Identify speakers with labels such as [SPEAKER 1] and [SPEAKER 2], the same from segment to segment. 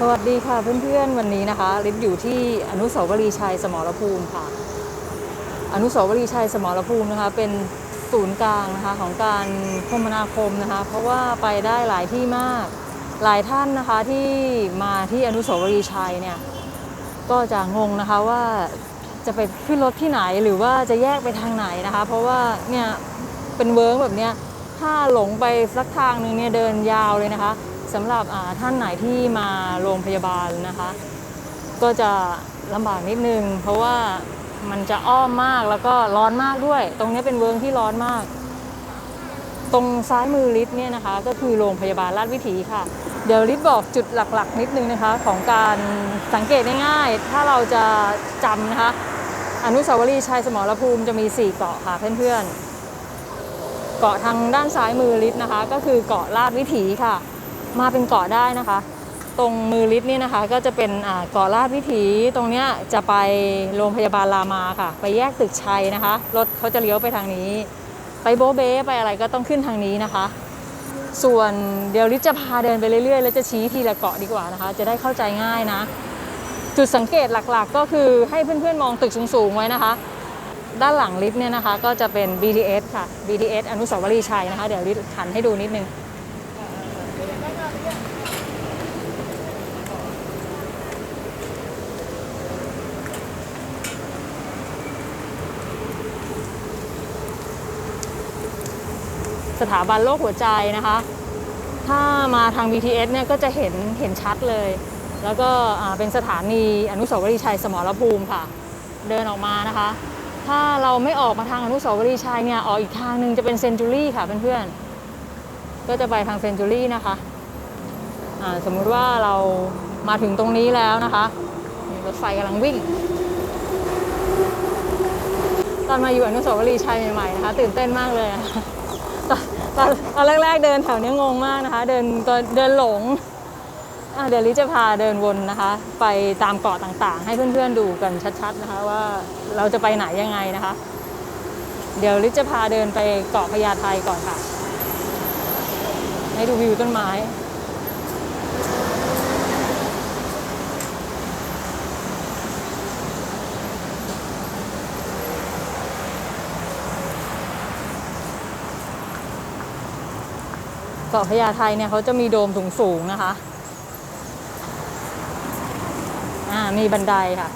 [SPEAKER 1] สวัสดีค่ะเพื่อนๆวันนี้นะคะลิศอยู่ที่อนุสาวรีย์ชัยสมรภูมิค่ะ อนุสาวรีย์ชัยสมรภูมินะคะเป็นศูนย์กลางนะคะของการคมนาคมนะคะ เพราะว่าไปได้หลายที่มากหลายท่านนะคะที่มาที่อนุสาวรีย์ชัยเนี่ยก็จะงงนะคะว่าจะไปขึ้นรถที่ไหนหรือว่าจะแยกไปทางไหนนะคะ เพราะว่าเนี่ยเป็นเวิร์กแบบเนี้ยถ้าหลงไปสักทางหนึ่งเนี่ยเดินยาวเลยนะคะ สำหรับท่านไหนที่มาโรงพยาบาลนะคะ ก็จะลำบากนิดนึง เพราะว่ามันจะอ้อมมากแล้วก็ร้อนมากด้วย ตรงนี้เป็นเวิร์กที่ร้อนมาก ตรงซ้ายมือลิศเนี่ยนะคะ ก็คือโรงพยาบาลราชวิถีค่ะ เดี๋ยวลิศบอกจุดหลักๆ นิดนึงนะคะ ของการสังเกตง่ายๆ ถ้าเราจะจำนะคะ อนุสาวรีย์ชัยสมรภูมิจะมี 4 เกาะค่ะเพื่อนๆเกาะทางด้านซ้ายมือลิศนะคะ ก็คือเกาะลาดวิถีค่ะ มาเป็นเกาะได้นะคะ ตรงมือลิศนี่นะคะ ก็จะเป็นเกาะลาดวิถีตรงเนี้ยจะไปโรงพยาบาลรามาค่ะ ไปแยกตึกชัยนะคะรถเขาจะเลี้ยวไปทางนี้ ไปโบเบ้ไปอะไรก็ต้องขึ้นทางนี้นะคะ ส่วนเดี๋ยวลิศจะพาเดินไปเรื่อยๆ แล้วจะชี้ทีละเกาะดีกว่านะคะ จะได้เข้าใจง่ายนะ จุดสังเกตหลักๆ ก็คือให้เพื่อนๆมองตึกสูงๆไว้นะคะด้านหลังลิฟต์เนี่ยนะคะก็จะเป็น BTS ค่ะ BTS อนุสาวรีย์ชัยนะคะ เดี๋ยวลิศหันให้ดูนิดนึง สถาบันโรคหัวใจนะคะ ถ้ามาทาง BTS เนี่ยก็จะเห็นเห็นชัดเลย แล้วก็เป็นสถานีอนุสาวรีย์ชัยสมรภูมิค่ะ เดินออกมานะคะ ถ้าเราไม่ออกมาทางอนุสาวรีย์ชัยเนี่ยออกอีกทางหนึ่งจะเป็นเซนจูรี่ค่ะเพื่อนๆ ก็จะไปทางเซนจูรี่นะคะสมมุติว่าเรามาถึงตรงนี้แล้วนะคะรถไฟกำลังวิ่ง ตอนมาอยู่อนุสาวรีย์ชัยใหม่ๆนะคะ ตื่นเต้นมากเลย ตอนตอนแรกๆเดินแถวนี้งงมากนะคะ เดินก็เดินหลงเดี๋ยวลิจะพาเดินวนนะคะ ไปตามเกาะต่างๆ ให้เพื่อนๆดูกันชัดๆนะคะว่าเราจะไปไหนยังไงนะคะ เดี๋ยวลิจะพาเดินไปเกาะพญาไทก่อนค่ะ ให้ดูวิวต้นไม้ กาะพญาไทเนี่ยเขาจะมีโดมสูงๆนะคะอ่ามีบันไดค่ะ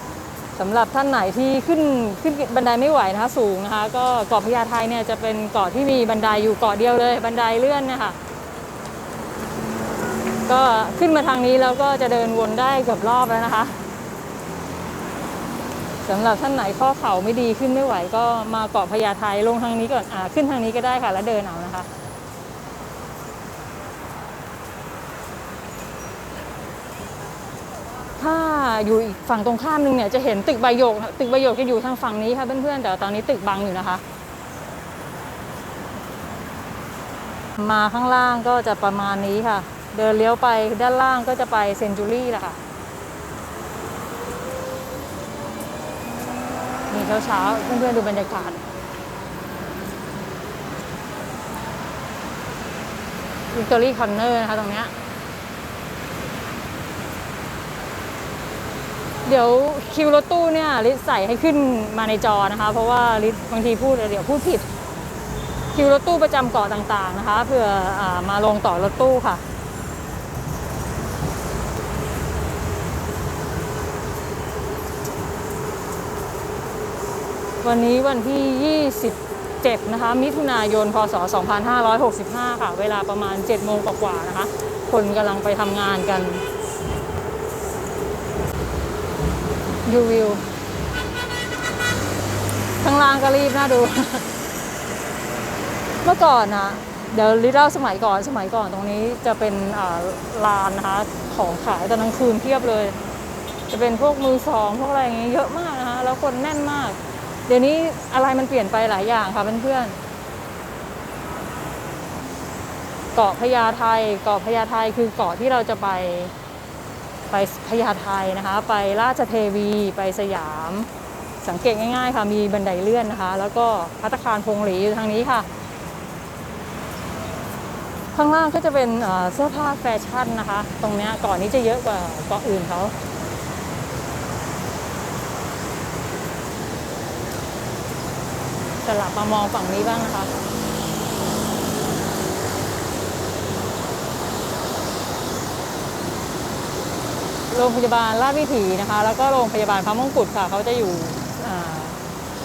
[SPEAKER 1] สำหรับท่านไหนที่ขึ้นขึ้นบันไดไม่ไหวนะคะสูงนะคะก็เกาะพญาไทเนี่ยจะเป็นเกาะที่มีบันไดอยู่เกาะเดียวเลยบันไดเลื่อนนะคะก็ขึ้นมาทางนี้แล้วก็จะเดินวนได้เกือบรอบแล้วนะคะสำหรับท่านไหนข้อเข่าไม่ดีขึ้นไม่ไหว ก็มาเกาะพญาไทลงทางนี้ก่อนอ่าขึ้นทางนี้ก็ได้ค่ะ แล้วเดินเอานะคะ ถ้า อยู่อีกฝั่งตรงข้ามนึงเนี่ยจะเห็นตึกใบหยก ตึกใบหยกจะอยู่ทางฝั่งนี้ค่ะเพื่อนๆแต่ตอนนี้ตึกบังอยู่นะคะ มาข้างล่างก็จะประมาณนี้ค่ะ เดินเลี้ยวไปด้านล่างก็จะไปเซนจูรี่แหละค่ะนี่เช้าๆเพื่อนๆดูบรรยากาศวิกตอรี่คอนเนอร์นะคะตรงเนี้ย เดี๋ยวคิวรถตู้เนี่ยลิศใส่ให้ขึ้นมาในจอนะคะ เพราะว่าลิศบางทีพูดเดี๋ยวพูดผิด คิวรถตู้ประจำเกาะต่างๆนะคะเพื่ออมาลงต่อรถตู้ค่ะวันนี้วันที่ 27 นะคะ มิถุนายน พศ 2565 ค่ะ เวลาประมาณ 7 โมงกว่าๆนะคะ คนกำลังไปทำงานกัน ดูวิว ข้างล่างก็รีบน่าดู เมื่อก่อนนะเดี๋ยวลิเล่าสมัยก่อนสมัยก่อนตรงนี้จะเป็นลานนะคะ ของขายตอนกลางคืนเพียบเลย จะเป็นพวกมือสองพวกอะไรอย่างเงี้ยเยอะมากนะคะแล้วคนแน่นมาก เดี๋ยวนี้อะไรมันเปลี่ยนไปหลายอย่างค่ะเพื่อนๆเกาะพญาไทเกาะพญาไทคือเกาะที่เราจะไป ไปพญาไทนะคะ ไปราชเทวีไปสยาม สังเกตง่ายๆค่ะมีบันไดเลื่อนนะคะ แล้วก็พัตคารพงหลีอยู่ทางนี้ค่ะ ข้างล่างก็จะเป็นเสื้อผ้าแฟชั่นนะคะ ตรงนี้ก่อนนี้จะเยอะกว่าเกาะอื่นเขาสลับมามองฝั่งนี้บ้างนะคะ โรงพยาบาลราชวิถีนะคะ แล้วก็โรงพยาบาลพระมงกุฎค่ะเขาจะอยู่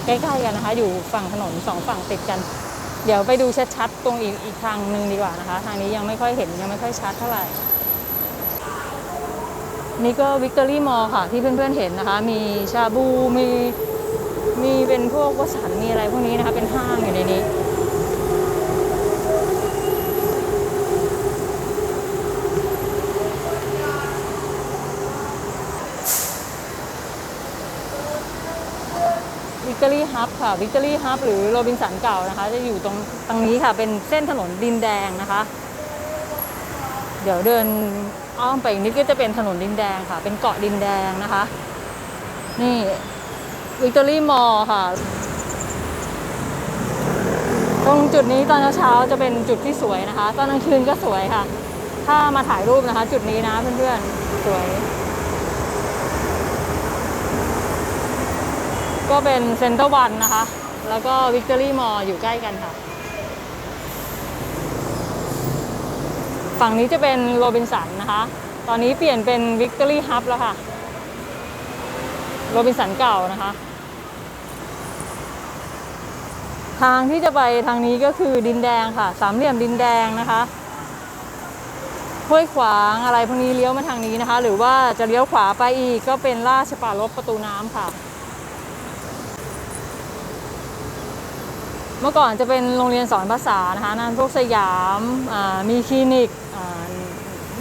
[SPEAKER 1] ใกล้ๆกันนะคะ อยู่ฝั่งถนนสองฝั่งติดกัน เดี๋ยวไปดูชัดๆตรงอีกอีกทางหนึ่งดีกว่านะคะ ทางนี้ยังไม่ค่อยเห็นยังไม่ค่อยชัดเท่าไหร่นี่ก็วิกตอรี่มอลค่ะ ที่เพื่อนๆเห็นนะคะ มีชาบูมีมีเป็นพวกวสันมีอะไรพวกนี้นะคะ เป็นห้างอยู่ในนี้ กตอรี่ฮับค่ะวิกตอรี่ฮับหรือโรบินสันเก่านะคะ จะอยู่ตรงตรงนี้ค่ะ เป็นเส้นถนนดินแดงนะคะ เดี๋ยวเดินอ้อมไปอีกนิดก็จะเป็นถนนดินแดงค่ะ เป็นเกาะดินแดงนะคะ นี่วิกตอรี่มอลค่ะ ตรงจุดนี้ตอนเช้าๆจะเป็นจุดที่สวยนะคะ ตอนกลางคืนก็สวยค่ะ ถ้ามาถ่ายรูปนะคะ จุดนี้นะเพื่อนๆสวย ก็เป็นเซ็นเตอร์วันนะคะ แล้วก็วิกตอรี่มอลอยู่ใกล้กันค่ะ ฝั่งนี้จะเป็นโรบินสันนะคะ ตอนนี้เปลี่ยนเป็นวิกตอรี่ฮับแล้วค่ะโรบินสันเก่านะคะ ทางที่จะไปทางนี้ก็คือดินแดงค่ะ สามเหลี่ยมดินแดงนะคะห้วยขวางอะไรพวกนี้เลี้ยวมาทางนี้นะคะ หรือว่าจะเลี้ยวขวาไปอีกก็เป็นราชปรารภประตูน้ำค่ะ เมื่อก่อนจะเป็นโรงเรียนสอนภาษานะคะนันพวกสยามมีคลินิก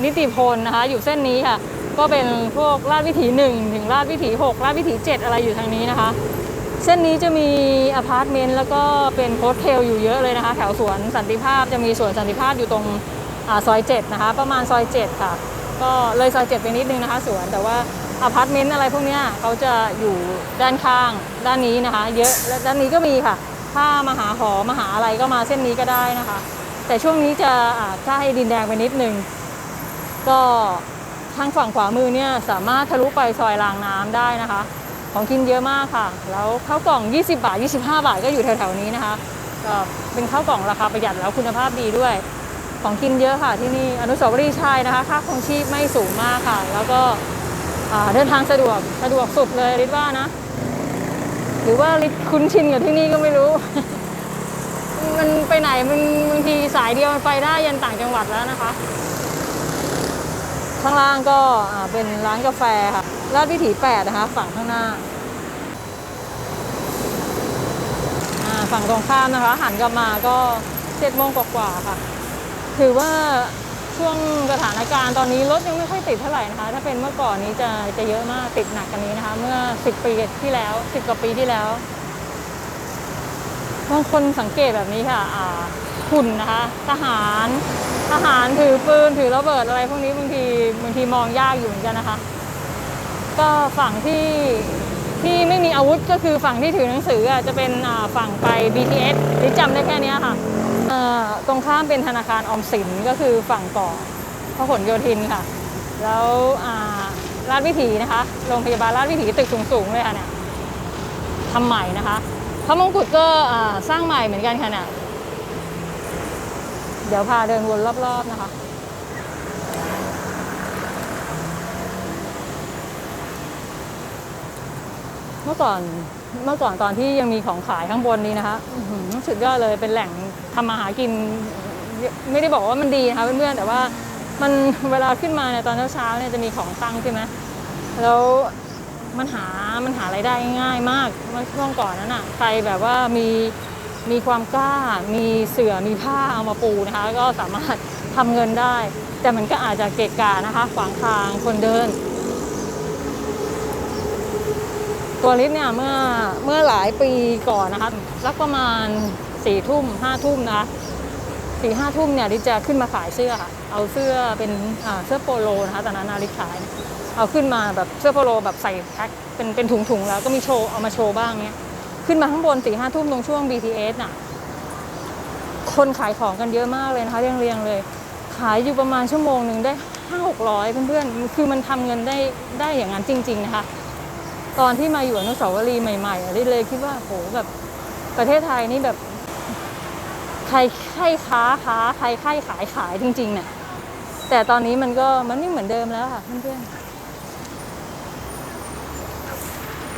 [SPEAKER 1] นิติพลนะคะอยู่เส้นนี้ค่ะ ก็เป็นพวกลาดวิถี 1 ถึงลาดวิถี 6 ลาดวิถี 7 อะไรอยู่ทางนี้นะคะ เส้นนี้จะมีอพาร์ตเมนต์แล้วก็เป็นโฮสเทลอยู่เยอะเลยนะคะ แถวสวนสันติภาพจะมีสวนสันติภาพอยู่ตรงอซอย 7 นะคะ ประมาณซอย 7 ค่ะ ก็เลยซอย 7 ไปนิดนึงนะคะ สวนแต่ว่าอพาร์ตเมนต์อะไรพวกนี้เขาจะอยู่ด้านข้างด้านนี้นะคะ เยอะและด้านนี้ก็มีค่ะ ถ้ามาหาหอมาหาอะไรก็มาเส้นนี้ก็ได้นะคะ แต่ช่วงนี้จะอ่าใกล้ดินแดงไปนิดนึง ก็ทางฝั่งขวามือเนี่ยสามารถทะลุไปซอยรางน้ำได้นะคะ ของกินเยอะมากค่ะ แล้วข้าวกล่อง 20 บาท 25 บาทก็อยู่แถวๆนี้นะคะก็เป็นข้าวกล่องราคาประหยัดแล้วคุณภาพดีด้วย ของกินเยอะค่ะที่นี่อนุสาวรีย์ชัยนะคะค่าครองชีพไม่สูงมากค่ะ แล้วก็เดินทางสะดวกสะดวกสุดเลยริดว่านะ หรือว่าริดคุ้นชินกับที่นี่ก็ไม่รู้ มันไปไหนมันบางทีสายเดียวมันไปได้ยันต่างจังหวัดแล้วนะคะ ข้างล่างก็เป็นร้านกาแฟค่ะลาดวิถี8นะคะ ฝั่งข้างหน้าอ่าฝั่งตรงข้ามนะคะหันกลับมาก็เจ็ดโมงกว่าๆค่ะ ถือว่า ช่วงสถานการณ์ตอนนี้รถยังไม่ค่อยติดเท่าไหร่นะคะ ถ้าเป็นเมื่อก่อนนี้จะจะเยอะมากติดหนักกันนี้นะคะ เมื่อ 10 ปีที่แล้ว10กว่าปีที่แล้วบางคนสังเกตแบบนี้ค่ะอ่าหุ่นนะคะ ทหารทหารถือปืนถือระเบิดอะไรพวกนี้บางทีบางทีมองยากอยู่เหมือนกันนะคะ ก็ฝั่งที่ ที่ไม่มีอาวุธก็คือฝั่งที่ถือหนังสืออะจะเป็นฝั่งไป BTS หรือจำได้แค่นี้ค่ะตรงข้ามเป็นธนาคารออมสินก็คือฝั่งกาะพหลโยธินค่ะ แล้วอ่าราชวิถีนะคะ โรงพยาบาลราชวิถีตึกสูงๆเลยค่ะเนี่ยทำใหม่นะคะพระมงกุฎก็สร้างใหม่เหมือนกันค่ะเนี่ยเดี๋ยวพาเดินวนรอบๆนะคะ เมื่อก่อนเมื่อก่อนตอนที่ยังมีของขายข้างบนนี้นะคะสุดยอดเลยเป็นแหล่งทำมาหากิน ไม่ได้บอกว่ามันดีนะคะเพื่อนๆแต่ว่ามันเวลาขึ้นมาเนี่ยตอนเช้าๆเนี่ยจะมีของตั้งใช่ไหมแล้วมันหา มันหารายได้ง่ายมากเมื่อช่วงก่อนนั้นอะใครแบบว่ามีมีความกล้า มีเสือมีผ้าเอามาปูนะคะ ก็สามารถทำเงินได้ แต่มันก็อาจจะเกะกะนะคะขวางทางคนเดิน ตัวลิฟต์เนี่ยเมื่อเมื่อหลายปีก่อนนะคะสักประมาณสี่ทุ่มห้าทุ่มนะคะสี่ห้าทุ่มเนี่ยลิฟจะขึ้นมาขายเสื้อค่ะเอาเสื้อเป็นเสื้อโปโลนะคะตอนนั้นนาลิฟขายเอาขึ้นมาแบบเสื้อโปโลแบบใส่แพ็คเป็นเป็นถุงๆแล้วก็มีโชว์เอามาโชว์บ้างเนี้ยขึ้นมาข้างบนสี่ห้าทุ่มตรงช่วง BTS น่ะคนขายของกันเยอะมากเลยนะคะเรียงๆเลย ขายอยู่ประมาณชั่วโมงหนึ่งได้ห้าหกร้อยเพื่อนๆ คือมันทำเงินได้ได้อย่างนั้นจริง ๆ นะคะ ตอนที่มาอยู่อนุสาวรีย์ใหม่ๆอะลิเลยคิดว่าโหแบบประเทศไทยนี่แบบใครใครค้าค้าใครใครขายขายจริงๆเนี่ยแต่ตอนนี้มันก็มันไม่เหมือนเดิมแล้วค่ะเพื่อนๆ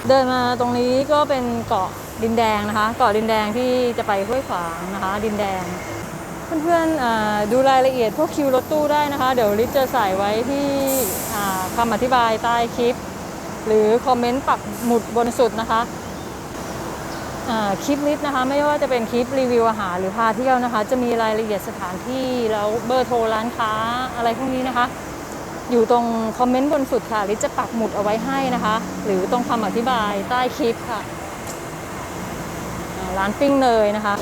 [SPEAKER 1] เดินมาตรงนี้ก็เป็นเกาะดินแดงนะคะ เกาะดินแดงที่จะไปห้วยขวางนะคะ ดินแดง เพื่อนๆดูรายละเอียดพวกคิวรถตู้ได้นะคะ เดี๋ยวลิศจะใส่ไว้ที่คำอธิบายใต้คลิป หรือคอมเมนต์ปักหมุดบนสุดนะคะคลิปลิศนะคะ ไม่ว่าจะเป็นคลิปรีวิวอาหารหรือพาเที่ยวนะคะ จะมีรายละเอียดสถานที่แล้วเบอร์โทรร้านค้าอะไรพวกนี้นะคะ อยู่ตรงคอมเมนต์บนสุดค่ะลิศจะปักหมุดเอาไว้ให้นะคะ หรือตรงคำอธิบายใต้คลิปค่ะร้านปิ้งเนยนะคะ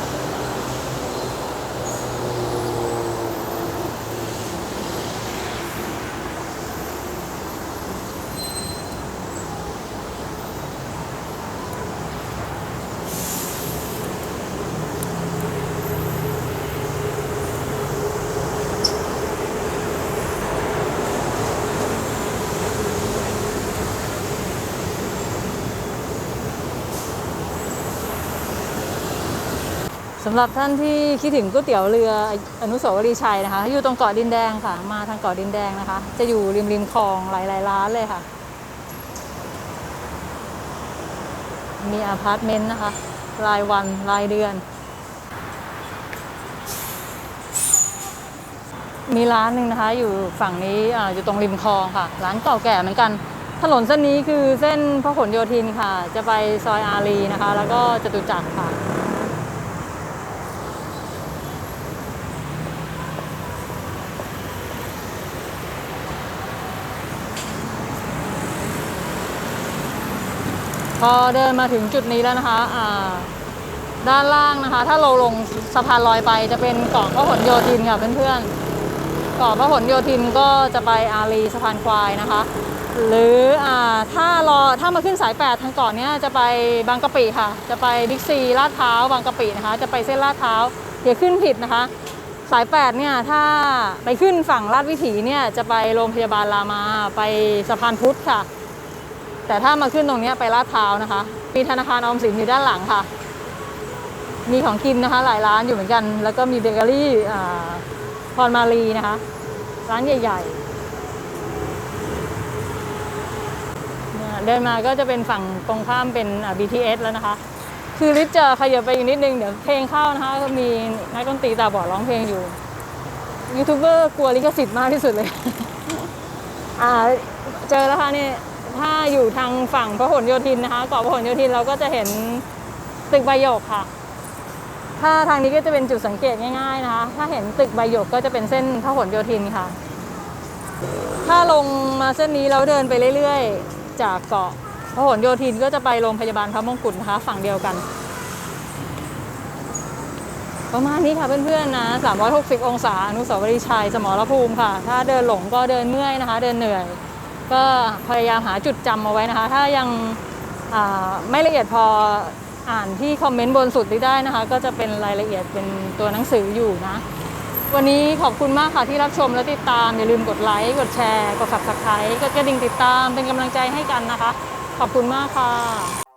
[SPEAKER 1] สำหรับท่านที่คิดถึงก๋วยเตี๋ยวเรืออนุสาวรีย์ชัยนะคะ อยู่ตรงเกาะดินแดงค่ะ มาทางเกาะดินแดงนะคะ จะอยู่ริมริมคลองหลายๆร้านเลยค่ะ มีอพาร์ตเมนต์นะคะ รายวันรายเดือน มีร้านหนึ่งนะคะ อยู่ฝั่งนี้ออยู่ตรงริมคลองค่ะ ร้านเก่าแก่เหมือนกัน ถนนเส้นนี้คือเส้นพหลโยธินค่ะ จะไปซอยอารีนะคะ แล้วก็จตุจักรค่ะ พอเดินมาถึงจุดนี้แล้วนะคะอ่าด้านล่างนะคะ ถ้าเราลงสะพานลอยไปจะเป็นเกาะพหลโยธินค่ะเพื่อนๆเกาะพหลโยธินก็จะไปอารีสะพานควายนะคะ หรืออ่าถ้ารอถ้ามาขึ้นสาย8ทางเกาะเนี้ยจะไปบางกะปิค่ะ จะไปบิ๊กซีลาดพร้าวบางกะปินะคะ จะไปเส้นลาดพร้าวอย่าขึ้นผิดนะคะ สาย8เนี่ยถ้าไปขึ้นฝั่งลาดวิถีเนี่ยจะไปโรงพยาบาลรามาไปสะพานพุทธค่ะ แต่ถ้ามาขึ้นตรงนี้ไปลาดพร้าวนะคะ มีธนาคารออมสินอยู่ด้านหลังค่ะ มีของกินนะคะ หลายร้านอยู่เหมือนกัน แล้วก็มีเบเกอรี่พรมารีนะคะ ร้านใหญ่ๆเดินมาก็จะเป็นฝั่งตรงข้ามเป็น BTS แล้วนะคะ คือลิศจะขยับไปอีกนิดนึง เดี๋ยวเพลงเข้านะคะมีนักดนตรีตาบอดร้องเพลงอยู่ยูทูบเบอร์กลัวลิขสิทธิ์มากที่สุดเลย อ่า เจอแล้วค่ะนี่ ถ้าอยู่ทางฝั่งพหลโยธินนะคะเกาะพหลโยธินเราก็จะเห็นตึกใบหยกค่ะ ถ้าทางนี้ก็จะเป็นจุดสังเกตง่าย ๆนะคะ ถ้าเห็นตึกใบหยกก็จะเป็นเส้นพหลโยธินค่ะ ถ้าลงมาเส้นนี้แล้วเดินไปเรื่อยๆ จากเกาะพหลโยธินก็จะไปโรงพยาบาลพระมงกุฎนะคะ ฝั่งเดียวกัน ประมาณนี้ค่ะเพื่อนๆนะ 360 องศาอนุสาวรีย์ชัยสมรภูมิค่ะ ถ้าเดินหลงก็เดินเมื่อยนะคะ เดินเหนื่อย ก็พยายามหาจุดจำเอาไว้นะคะ ถ้ายังไม่ละเอียดพออ่านที่คอมเมนต์บนสุดนี้ได้นะคะ ก็จะเป็นรายละเอียดเป็นตัวหนังสืออยู่นะ วันนี้ขอบคุณมากค่ะที่รับชมและติดตาม อย่าลืมกดไลค์กดแชร์ กด subscribe กดกระดิ่งติดตามเป็นกำลังใจให้กันนะคะ ขอบคุณมากค่ะ